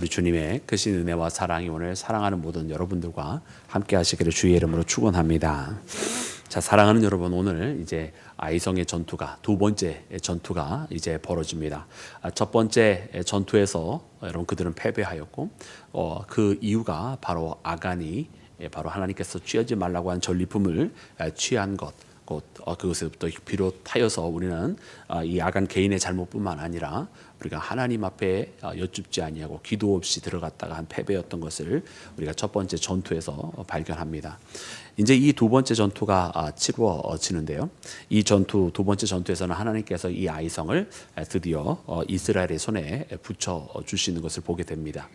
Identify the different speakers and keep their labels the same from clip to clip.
Speaker 1: 우리 주님의 크신 은혜와 사랑이 오늘 사랑하는 모든 여러분들과 함께 하시기를 주의 이름으로 축원합니다. 자, 사랑하는 여러분 오늘 이제 아이성의 전투가 두 번째 전투가 이제 벌어집니다. 아, 첫 번째 전투에서 여러분 그들은 패배하였고 어, 그 이유가 바로 아간이 예, 바로 하나님께서 취하지 말라고 한 전리품을 아, 취한 것. 곧 어, 그것부터 비롯하여서 우리는 아, 이 아간 개인의 잘못뿐만 아니라 우리가 하나님 앞에 어, 여쭙지 아니하고 기도 없이 들어갔다가 한 패배였던 것을 우리가 첫 번째 전투에서 어, 발견합니다. 이제 이 두 번째 전투가 아, 치루어지는데요. 이 전투 두 번째 전투에서는 하나님께서 이 아이성을 드디어 어, 이스라엘의 손에 붙여 주시는 것을 보게 됩니다.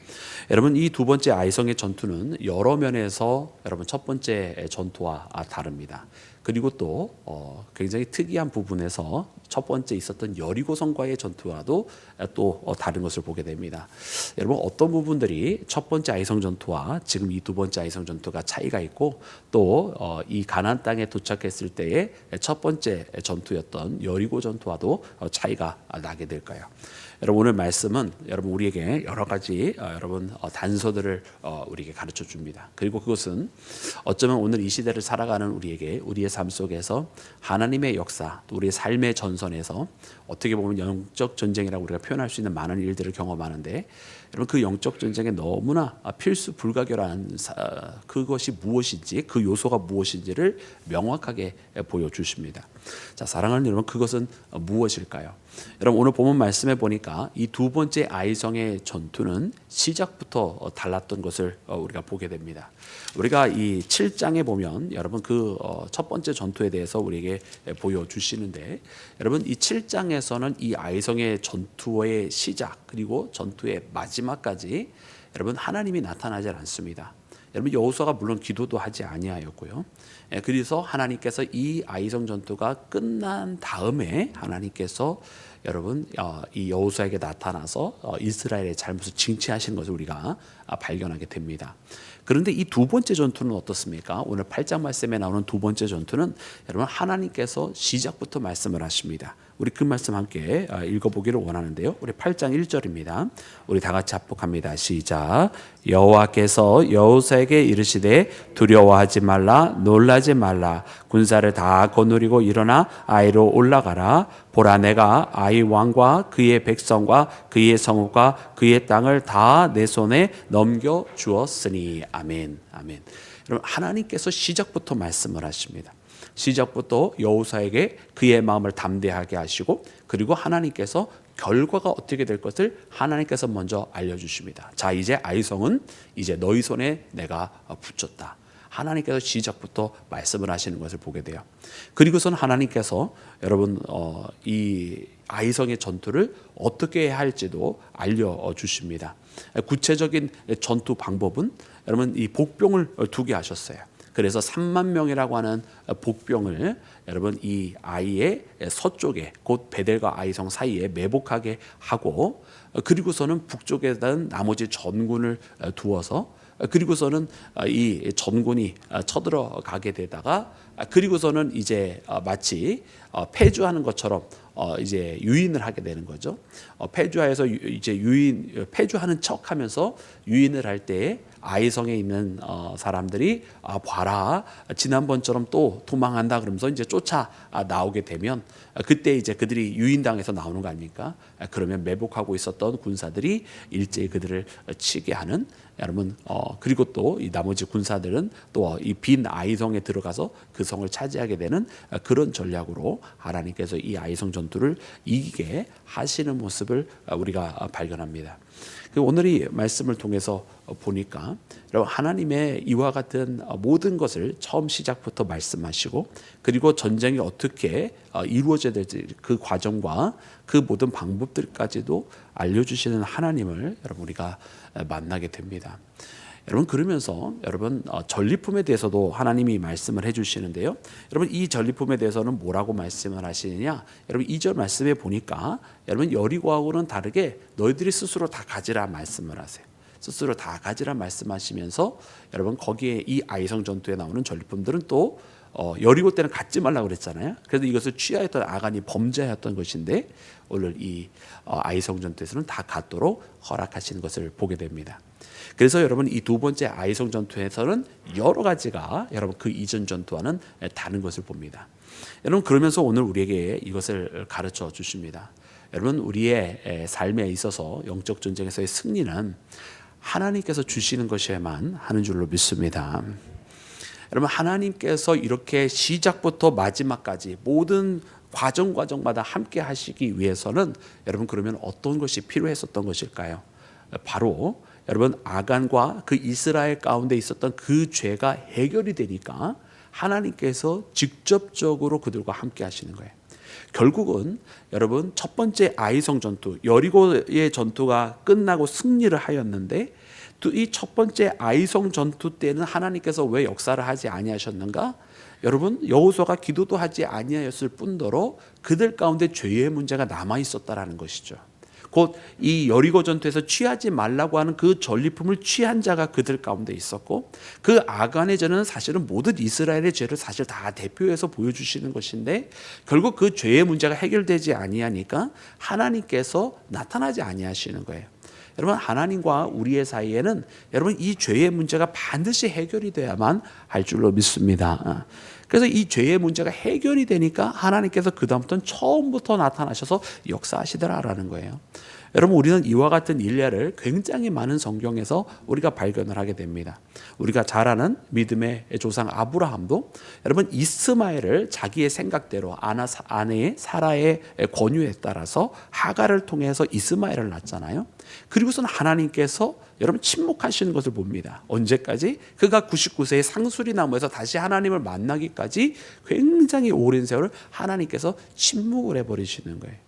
Speaker 1: 여러분 이 두 번째 아이성의 전투는 여러 면에서 여러분 첫 번째 전투와 아, 다릅니다. 그리고 또 어, 굉장히 특이한 부분에서 첫 번째 있었던 여리고성과의 전투와도 또 어, 다른 것을 보게 됩니다. 여러분 어떤 부분들이 첫 번째 아이성 전투와 지금 이 두 번째 아이성 전투가 차이가 있고 또이 가나안 땅에 도착했을 때의 첫 번째 전투였던 여리고 전투와도 어, 차이가 나게 될까요? 여러분 오늘 말씀은 여러분 우리에게 여러 가지 어, 여러분 어, 단서들을 어, 우리에게 가르쳐 줍니다. 그리고 그것은 어쩌면 오늘 이 시대를 살아가는 우리에게 우리의 삶 속에서 하나님의 역사, 또 우리의 삶의 전선에서 어떻게 보면 영적 전쟁이라고 우리가 표현할 수 있는 많은 일들을 경험하는데 여러분 그 영적 전쟁에 너무나 필수 불가결한 그것이 무엇인지 그 요소가 무엇인지를 명확하게 보여 주십니다. 자 사랑하는 여러분 그것은 무엇일까요? 여러분 오늘 본문 말씀해 보니까 이 두 번째 아이성의 전투는 시작부터 달랐던 것을 우리가 보게 됩니다. 우리가 이 7장에 보면 여러분 그 첫 번째 전투에 대해서 우리에게 보여 주시는데 여러분 이 7장에서는 이 아이성의 전투의 시작 그리고 전투의 마지막까지 여러분 하나님이 나타나지 않습니다. 여러분 여호수아가 물론 기도도 하지 아니하였고요. 예, 그래서 하나님께서 이 아이성 전투가 끝난 다음에 하나님께서 여러분 어, 이 여호수아에게 나타나서 어, 이스라엘의 잘못을 징치하시는 것을 우리가 아, 발견하게 됩니다. 그런데 이 두 번째 전투는 어떻습니까? 오늘 8장 말씀에 나오는 두 번째 전투는 여러분 하나님께서 시작부터 말씀을 하십니다. 우리 그 말씀 함께 아, 읽어보기를 원하는데요. 우리 8장 1절입니다. 우리 다 같이 합독합니다. 시작. 여호와께서 여호사에게 이르시되 두려워하지 말라 놀라지 말라 군사를 다 거느리고 일어나 아이로 올라가라 보라 내가 아이 왕과 그의 백성과 그의 성읍과 그의 땅을 다 내 손에 넘겨 주었으니 아멘 아멘. 여러분 하나님께서 시작부터 말씀을 하십니다. 시작부터 여호사에게 그의 마음을 담대하게 하시고 그리고 하나님께서 결과가 어떻게 될 것을 하나님께서 먼저 알려주십니다. 자 이제 아이성은 이제 너희 손에 내가 붙였다. 하나님께서 시작부터 말씀을 하시는 것을 보게 돼요. 그리고선 하나님께서 여러분 어, 이 아이성의 전투를 어떻게 할지도 알려 주십니다. 구체적인 전투 방법은 여러분 이 복병을 두게 하셨어요. 그래서 3만 명이라고 하는 복병을 여러분 이 아이의 서쪽에 곧 베델과 아이성 사이에 매복하게 하고 그리고서는 북쪽에는 나머지 전군을 두어서 그리고서는 이 전군이 쳐들어가게 되다가 그리고서는 이제 마치 폐주하는 것처럼 이제 유인을 하게 되는 거죠. 폐주하에서 이제 유인 폐주하는 척하면서 유인을 할 때에 아이성에 있는 어, 사람들이 아, 봐라 지난번처럼 또 도망한다 그러면서 이제 쫓아 아, 나오게 되면 아, 그때 이제 그들이 유인당에서 나오는 거 아닙니까? 아, 그러면 매복하고 있었던 군사들이 일제히 그들을 치게 하는 여러분 어, 그리고 또 이 나머지 군사들은 또 이 빈 아이성에 들어가서 그 성을 차지하게 되는 그런 전략으로 하나님께서 이 아이성 전투를 이기게 하시는 모습을 우리가 발견합니다. 그 오늘 이 말씀을 통해서 보니까 여러분 하나님의 이와 같은 모든 것을 처음 시작부터 말씀하시고 그리고 전쟁이 어떻게 이루어져야 될지 그 과정과 그 모든 방법들까지도 알려주시는 하나님을 여러분 우리가 만나게 됩니다. 여러분 그러면서 여러분 어, 전리품에 대해서도 하나님이 말씀을 해주시는데요. 여러분 이 전리품에 대해서는 뭐라고 말씀을 하시느냐? 여러분 2절 말씀에 보니까 여러분 여리고하고는 다르게 너희들이 스스로 다 가지라 말씀을 하세요. 스스로 다 가지라 말씀하시면서 여러분 거기에 이 아이성 전투에 나오는 전리품들은 또 어, 여리고 때는 갖지 말라고 그랬잖아요. 그래서 이것을 취하였던 아간이 범죄하였던 것인데 오늘 이 어, 아이성 전투에서는 다 갖도록 허락하시는 것을 보게 됩니다. 그래서 여러분 이 두 번째 아이성 전투에서는 여러 가지가 여러분 그 이전 전투와는 다른 것을 봅니다. 여러분 그러면서 오늘 우리에게 이것을 가르쳐 주십니다. 여러분 우리의 에, 삶에 있어서 영적 전쟁에서의 승리는 하나님께서 주시는 것에만 하는 줄로 믿습니다. 여러분 하나님께서 이렇게 시작부터 마지막까지 모든 과정 과정마다 함께 하시기 위해서는 여러분 그러면 어떤 것이 필요했었던 것일까요? 바로 여러분 아간과 그 이스라엘 가운데 있었던 그 죄가 해결이 되니까 하나님께서 직접적으로 그들과 함께 하시는 거예요. 결국은 여러분 첫 번째 아이성 전투 여리고의 전투가 끝나고 승리를 하였는데 또 이 첫 번째 아이성 전투 때는 하나님께서 왜 역사를 하지 아니하셨는가? 여러분 여호수아가 기도도 하지 아니하였을 뿐더러 그들 가운데 죄의 문제가 남아 있었다라는 것이죠. 곧 이 여리고 전투에서 취하지 말라고 하는 그 전리품을 취한 자가 그들 가운데 있었고 그 아간의 죄는 사실은 모든 이스라엘의 죄를 사실 다 대표해서 보여주시는 것인데 결국 그 죄의 문제가 해결되지 아니하니까 하나님께서 나타나지 아니하시는 거예요. 여러분 하나님과 우리의 사이에는 여러분 이 죄의 문제가 반드시 해결이 돼야만 할 줄로 믿습니다. 그래서 이 죄의 문제가 해결이 되니까 하나님께서 그다음부터는 처음부터 나타나셔서 역사하시더라라는 거예요. 여러분 우리는 이와 같은 일례를 굉장히 많은 성경에서 우리가 발견을 하게 됩니다. 우리가 잘 아는 믿음의 조상 아브라함도 여러분 이스마엘을 자기의 생각대로 아내의 사라의 권유에 따라서 하가를 통해서 이스마엘을 낳잖아요. 그리고서는 하나님께서 여러분 침묵하시는 것을 봅니다. 언제까지? 그가 99세의 상수리 나무에서 다시 하나님을 만나기까지 굉장히 오랜 세월을 하나님께서 침묵을 해버리시는 거예요.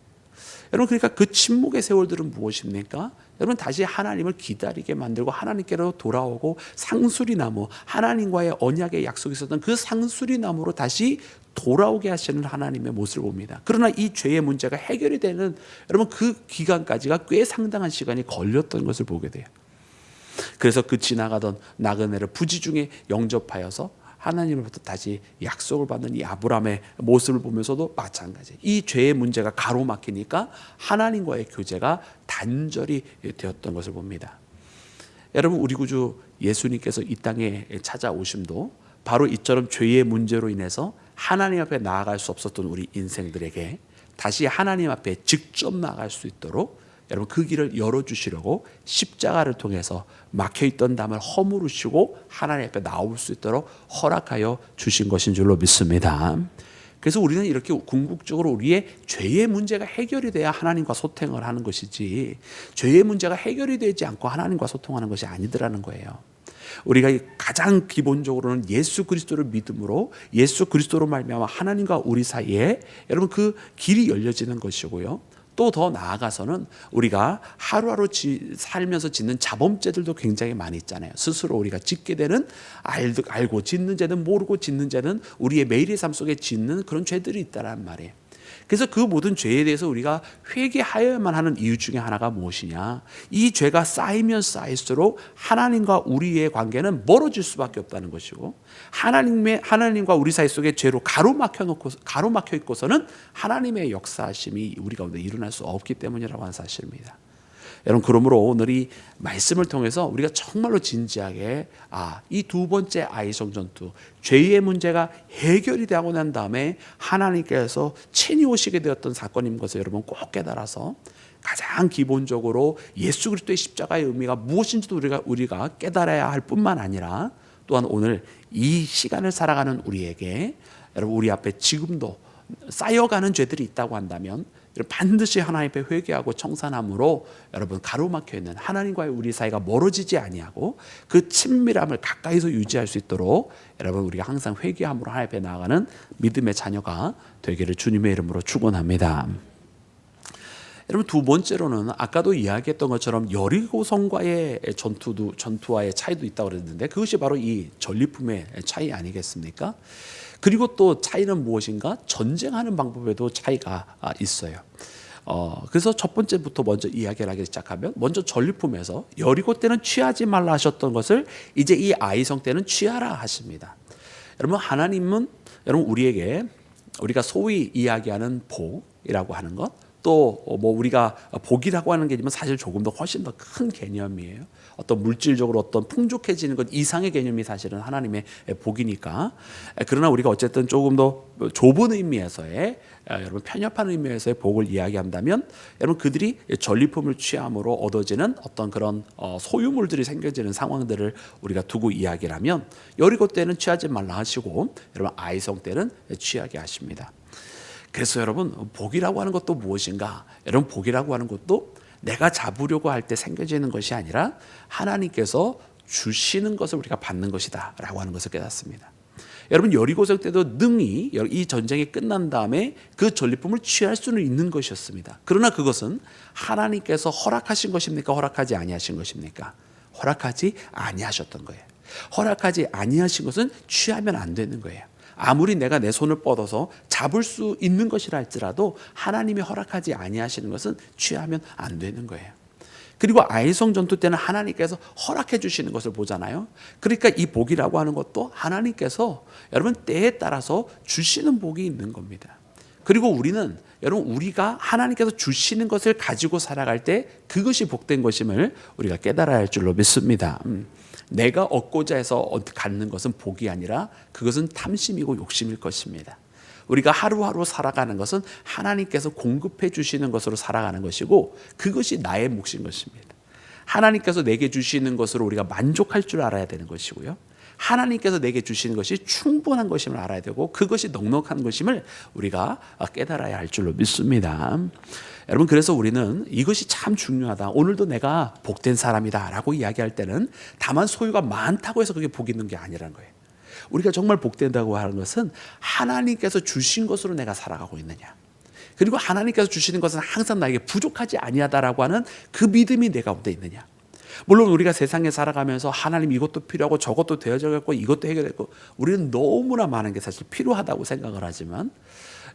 Speaker 1: 여러분 그러니까 그 침묵의 세월들은 무엇입니까? 여러분 다시 하나님을 기다리게 만들고 하나님께로 돌아오고 상수리 나무 하나님과의 언약의 약속이 있었던 그 상수리 나무로 다시 돌아오게 하시는 하나님의 모습을 봅니다. 그러나 이 죄의 문제가 해결이 되는 여러분 그 기간까지가 꽤 상당한 시간이 걸렸던 것을 보게 돼요. 그래서 그 지나가던 나그네를 부지 중에 영접하여서 하나님으로부터 다시 약속을 받는 이 아브라함의 모습을 보면서도 마찬가지. 이 죄의 문제가 가로막히니까 하나님과의 교제가 단절이 되었던 것을 봅니다. 여러분 우리 구주 예수님께서 이 땅에 찾아오심도 바로 이처럼 죄의 문제로 인해서 하나님 앞에 나아갈 수 없었던 우리 인생들에게 다시 하나님 앞에 직접 나아갈 수 있도록 여러분 그 길을 열어주시려고 십자가를 통해서 막혀있던 담을 허물으시고 하나님 앞에 나올 수 있도록 허락하여 주신 것인 줄로 믿습니다. 그래서 우리는 이렇게 궁극적으로 우리의 죄의 문제가 해결이 돼야 하나님과 소통을 하는 것이지 죄의 문제가 해결이 되지 않고 하나님과 소통하는 것이 아니더라는 거예요. 우리가 가장 기본적으로는 예수 그리스도를 믿음으로 예수 그리스도로 말미암아 하나님과 우리 사이에 여러분 그 길이 열려지는 것이고요. 또 더 나아가서는 우리가 하루하루 지, 살면서 짓는 자범죄들도 굉장히 많이 있잖아요. 스스로 우리가 짓게 되는 알, 알고 짓는 죄는 모르고 짓는 죄는 우리의 매일의 삶 속에 짓는 그런 죄들이 있다란 말이에요. 그래서 그 모든 죄에 대해서 우리가 회개하여야만 하는 이유 중에 하나가 무엇이냐? 이 죄가 쌓이면 쌓일수록 하나님과 우리의 관계는 멀어질 수밖에 없다는 것이고 하나님의 하나님과 우리 사이 속에 죄로 가로막혀 놓고 가로막혀 있고서는 하나님의 역사심이 우리 가운데 일어날 수 없기 때문이라고 하는 사실입니다. 여러분 그러므로 오늘 이 말씀을 통해서 우리가 정말로 진지하게 아, 이 두 번째 아이성 전투 죄의 문제가 해결이 되고 난 다음에 하나님께서 친히 오시게 되었던 사건인 것을 여러분 꼭 깨달아서 가장 기본적으로 예수 그리스도의 십자가의 의미가 무엇인지도 우리가 우리가 깨달아야 할 뿐만 아니라 또한 오늘 이 시간을 살아가는 우리에게 여러분 우리 앞에 지금도 쌓여가는 죄들이 있다고 한다면 반드시 하나님 앞에 회개하고 청산함으로 여러분 가로막혀 있는 하나님과의 우리 사이가 멀어지지 아니하고 그 친밀함을 가까이서 유지할 수 있도록 여러분 우리가 항상 회개함으로 하나님 앞에 나아가는 믿음의 자녀가 되기를 주님의 이름으로 축원합니다. 여러분 두 번째로는 아까도 이야기했던 것처럼 여리고성과의 전투도 전투와의 차이도 있다고 그랬는데 그것이 바로 이 전리품의 차이 아니겠습니까? 그리고 또 차이는 무엇인가? 전쟁하는 방법에도 차이가 있어요. 어, 그래서 첫 번째부터 먼저 이야기를 하기 시작하면 먼저 전리품에서 여리고 때는 취하지 말라 하셨던 것을 이제 이 아이성 때는 취하라 하십니다. 여러분 하나님은 여러분 우리에게 우리가 소위 이야기하는 복이라고 하는 것, 또 뭐 우리가 복이라고 하는 개념은 사실 조금 더 훨씬 더 큰 개념이에요. 어떤 물질적으로 어떤 풍족해지는 것 이상의 개념이 사실은 하나님의 복이니까. 그러나 우리가 어쨌든 조금 더 좁은 의미에서의 여러분 편협한 의미에서의 복을 이야기한다면 여러분 그들이 전리품을 취함으로 얻어지는 어떤 그런 어, 소유물들이 생겨지는 상황들을 우리가 두고 이야기를 하면 여리고 때는 취하지 말라 하시고 여러분 아이성 때는 취하게 하십니다. 그래서 여러분 복이라고 하는 것도 무엇인가? 여러분 복이라고 하는 것도 내가 잡으려고 할 때 생겨지는 것이 아니라 하나님께서 주시는 것을 우리가 받는 것이다라고 하는 것을 깨닫습니다. 여러분 여리고성 때도 능히 이 전쟁이 끝난 다음에 그 전리품을 취할 수는 있는 것이었습니다. 그러나 그것은 하나님께서 허락하신 것입니까? 허락하지 아니하신 것입니까? 허락하지 아니하셨던 거예요. 허락하지 아니하신 것은 취하면 안 되는 거예요. 아무리 내가 내 손을 뻗어서 잡을 수 있는 것이라 할지라도 하나님이 허락하지 아니하시는 것은 취하면 안 되는 거예요. 그리고 아이성 전투 때는 하나님께서 허락해 주시는 것을 보잖아요. 그러니까 이 복이라고 하는 것도 하나님께서 여러분 때에 따라서 주시는 복이 있는 겁니다. 그리고 우리는 여러분 우리가 하나님께서 주시는 것을 가지고 살아갈 때 그것이 복된 것임을 우리가 깨달아야 할 줄로 믿습니다. 음. 내가 얻고자 해서 갖는 것은 복이 아니라 그것은 탐심이고 욕심일 것입니다. 우리가 하루하루 살아가는 것은 하나님께서 공급해 주시는 것으로 살아가는 것이고 그것이 나의 몫인 것입니다. 하나님께서 내게 주시는 것으로 우리가 만족할 줄 알아야 되는 것이고요. 하나님께서 내게 주시는 것이 충분한 것임을 알아야 되고 그것이 넉넉한 것임을 우리가 깨달아야 할 줄로 믿습니다. 여러분 그래서 우리는 이것이 참 중요하다. 오늘도 내가 복된 사람이다라고 이야기할 때는 다만 소유가 많다고 해서 그게 복 있는 게 아니라는 거예요. 우리가 정말 복된다고 하는 것은 하나님께서 주신 것으로 내가 살아가고 있느냐. 그리고 하나님께서 주시는 것은 항상 나에게 부족하지 아니하다라고 하는 그 믿음이 내 가운데 있느냐. 물론 우리가 세상에 살아가면서 하나님 이것도 필요하고 저것도 되어져갖고 이것도 해결했고 우리는 너무나 많은 게 사실 필요하다고 생각을 하지만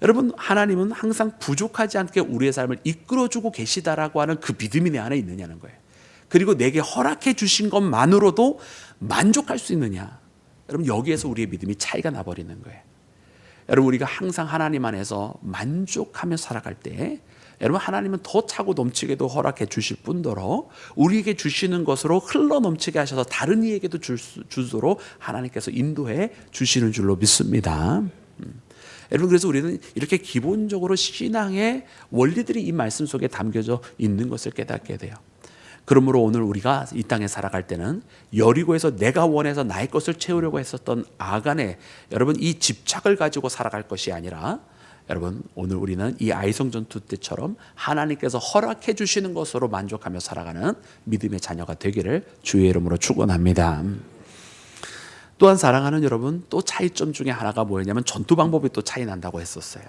Speaker 1: 여러분 하나님은 항상 부족하지 않게 우리의 삶을 이끌어주고 계시다라고 하는 그 믿음이 내 안에 있느냐는 거예요. 그리고 내게 허락해 주신 것만으로도 만족할 수 있느냐. 여러분 여기에서 우리의 믿음이 차이가 나버리는 거예요. 여러분 우리가 항상 하나님 안에서 만족하며 살아갈 때 여러분 하나님은 더 차고 넘치게도 허락해 주실 뿐더러 우리에게 주시는 것으로 흘러 넘치게 하셔서 다른 이에게도 줄 수, 주도록 하나님께서 인도해 주시는 줄로 믿습니다. 음. 여러분 그래서 우리는 이렇게 기본적으로 신앙의 원리들이 이 말씀 속에 담겨져 있는 것을 깨닫게 돼요. 그러므로 오늘 우리가 이 땅에 살아갈 때는 여리고에서 내가 원해서 나의 것을 채우려고 했었던 아간의 여러분 이 집착을 가지고 살아갈 것이 아니라 여러분 오늘 우리는 이 아이성 전투 때처럼 하나님께서 허락해 주시는 것으로 만족하며 살아가는 믿음의 자녀가 되기를 주의 이름으로 축원합니다. 또한 사랑하는 여러분 또 차이점 중에 하나가 뭐였냐면 전투 방법이 또 차이 난다고 했었어요.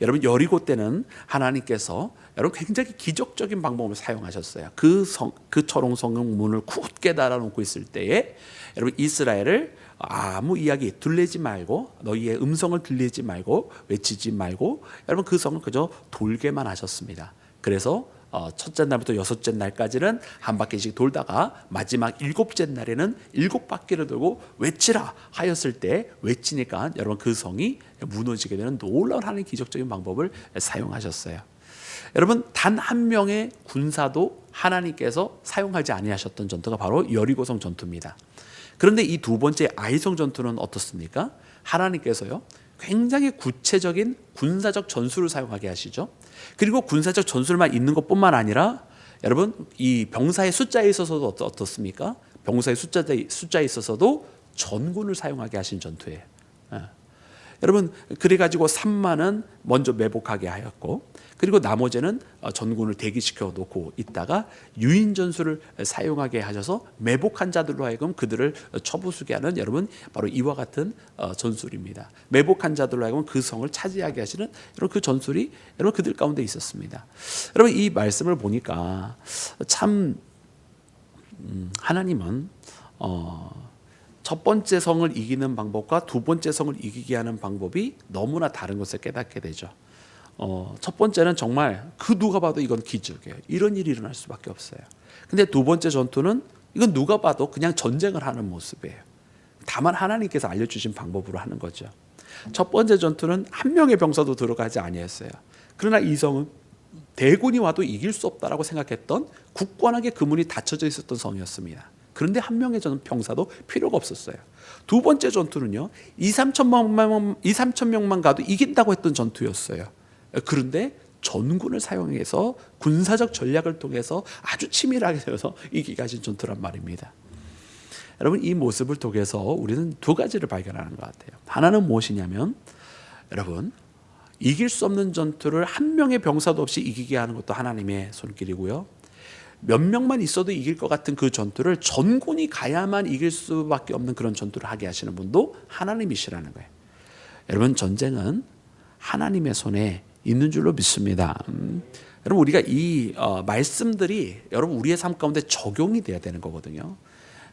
Speaker 1: 여러분 여리고 때는 하나님께서 여러분 굉장히 기적적인 방법을 사용하셨어요. 그 성, 그 초롱성 문을 굳게 달아놓고 있을 때에 여러분 이스라엘을 아무 이야기 들리지 말고 너희의 음성을 들리지 말고 외치지 말고 여러분 그 성을 그저 돌게만 하셨습니다. 그래서 어, 첫째 날부터 여섯째 날까지는 한 바퀴씩 돌다가 마지막 일곱째 날에는 일곱 바퀴를 돌고 외치라 하였을 때 외치니까 여러분 그 성이 무너지게 되는 놀라운 하나님 기적적인 방법을 사용하셨어요. 여러분 단 한 명의 군사도 하나님께서 사용하지 아니하셨던 전투가 바로 여리고성 전투입니다. 그런데 이 두 번째 아이성 전투는 어떻습니까? 하나님께서요. 굉장히 구체적인 군사적 전술을 사용하게 하시죠. 그리고 군사적 전술만 있는 것뿐만 아니라 여러분 이 병사의 숫자에 있어서도 어떻습니까? 병사의 숫자에 있어서도 전군을 사용하게 하신 전투예요. 예. 여러분 그래 가지고 3만은 먼저 매복하게 하였고 그리고 나머지는 어, 전군을 대기시켜 놓고 있다가 유인 전술을 사용하게 하셔서 매복한 자들로 하여금 그들을 처부수게 하는 여러분 바로 이와 같은 어, 전술입니다. 매복한 자들로 하여금 그 성을 차지하게 하시는 여러분 그 전술이 여러분 그들 가운데 있었습니다. 여러분 이 말씀을 보니까 참 음, 하나님은 어, 첫 번째 성을 이기는 방법과 두 번째 성을 이기게 하는 방법이 너무나 다른 것을 깨닫게 되죠. 어, 첫 번째는 정말 그 누가 봐도 이건 기적이에요. 이런 일이 일어날 수밖에 없어요. 근데 두 번째 전투는 이건 누가 봐도 그냥 전쟁을 하는 모습이에요. 다만 하나님께서 알려주신 방법으로 하는 거죠. 첫 번째 전투는 한 명의 병사도 들어가지 아니했어요. 그러나 이 성은 대군이 와도 이길 수 없다라고 생각했던 굳건하게 그 문이 닫혀져 있었던 성이었습니다. 그런데 한 명의 전 병사도 필요가 없었어요. 두 번째 전투는요, 2, 3천 명만, 2, 3천 명만 가도 이긴다고 했던 전투였어요. 그런데 전군을 사용해서 군사적 전략을 통해서 아주 치밀하게 되어서 하신 전투란 말입니다. 여러분 이 모습을 통해서 우리는 두 가지를 발견하는 것 같아요. 하나는 무엇이냐면 여러분 이길 수 없는 전투를 한 명의 병사도 없이 이기게 하는 것도 하나님의 손길이고요. 몇 명만 있어도 이길 것 같은 그 전투를 전군이 가야만 이길 수밖에 없는 그런 전투를 하게 하시는 분도 하나님이시라는 거예요. 여러분 전쟁은 하나님의 손에 있는 줄로 믿습니다. 음. 여러분 우리가 이 어, 말씀들이 여러분 우리의 삶 가운데 적용이 돼야 되는 거거든요.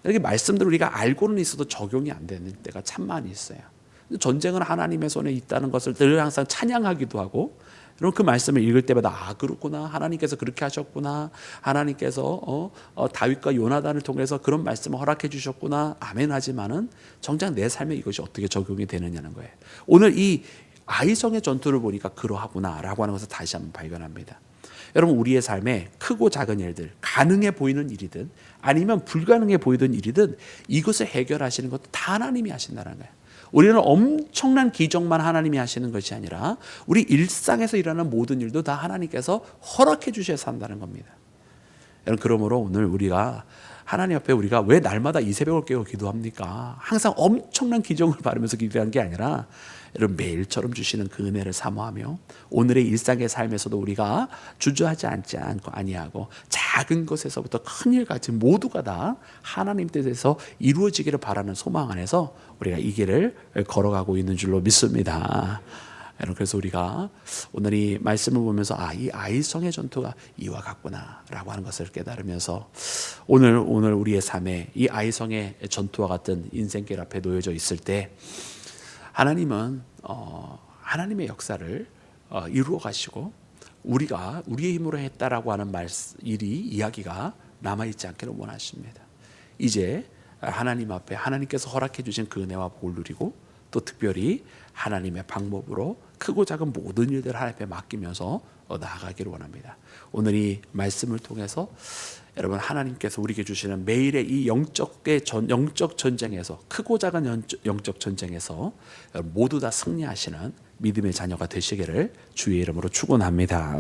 Speaker 1: 이렇게 말씀들 우리가 알고는 있어도 적용이 안 되는 때가 참 많이 있어요. 전쟁은 하나님의 손에 있다는 것을 늘 항상 찬양하기도 하고 여러분 그 말씀을 읽을 때마다 아 그렇구나 하나님께서 그렇게 하셨구나 하나님께서 어, 어, 다윗과 요나단을 통해서 그런 말씀을 허락해 주셨구나 아멘 하지만은 정작 내 삶에 이것이 어떻게 적용이 되느냐는 거예요. 오늘 이 아이성의 전투를 보니까 그러하구나라고 하는 것을 다시 한번 발견합니다. 여러분 우리의 삶에 크고 작은 일들 가능해 보이는 일이든 아니면 불가능해 보이던 일이든 이것을 해결하시는 것도 다 하나님이 하신다는 거예요. 우리는 엄청난 기적만 하나님이 하시는 것이 아니라 우리 일상에서 일어나는 모든 일도 다 하나님께서 허락해 주셔서 한다는 겁니다. 여러분 그러므로 오늘 우리가 하나님 앞에 우리가 왜 날마다 이 새벽을 깨고 기도합니까? 항상 엄청난 기적을 바르면서 기도하는 게 아니라 여러분 매일처럼 주시는 그 은혜를 사모하며 오늘의 일상의 삶에서도 우리가 주저하지 않지 않고 아니하고 작은 것에서부터 큰 일까지 모두가 다 하나님 뜻에서 이루어지기를 바라는 소망 안에서 우리가 이 길을 걸어가고 있는 줄로 믿습니다. 여러분 그래서 우리가 오늘 이 말씀을 보면서 아 이 아이성의 전투가 이와 같구나라고 하는 것을 깨달으면서 오늘 오늘 우리의 삶에 이 아이성의 전투와 같은 인생길 앞에 놓여져 있을 때 하나님은 어, 하나님의 역사를 어, 이루어 가시고 우리가 우리의 힘으로 했다라고 하는 말 일이 이야기가 남아 있지 않기를 원하십니다. 이제 하나님 앞에 하나님께서 허락해 주신 그 은혜와 복을 누리고 또 특별히 하나님의 방법으로 크고 작은 모든 일들을 하나님 앞에 맡기면서 어, 나아가기를 원합니다. 오늘 이 말씀을 통해서 여러분 하나님께서 우리에게 주시는 매일의 이 영적의 전, 영적 전쟁에서 크고 작은 영적, 영적 전쟁에서 모두 다 승리하시는 믿음의 자녀가 되시기를 주의 이름으로 축원합니다.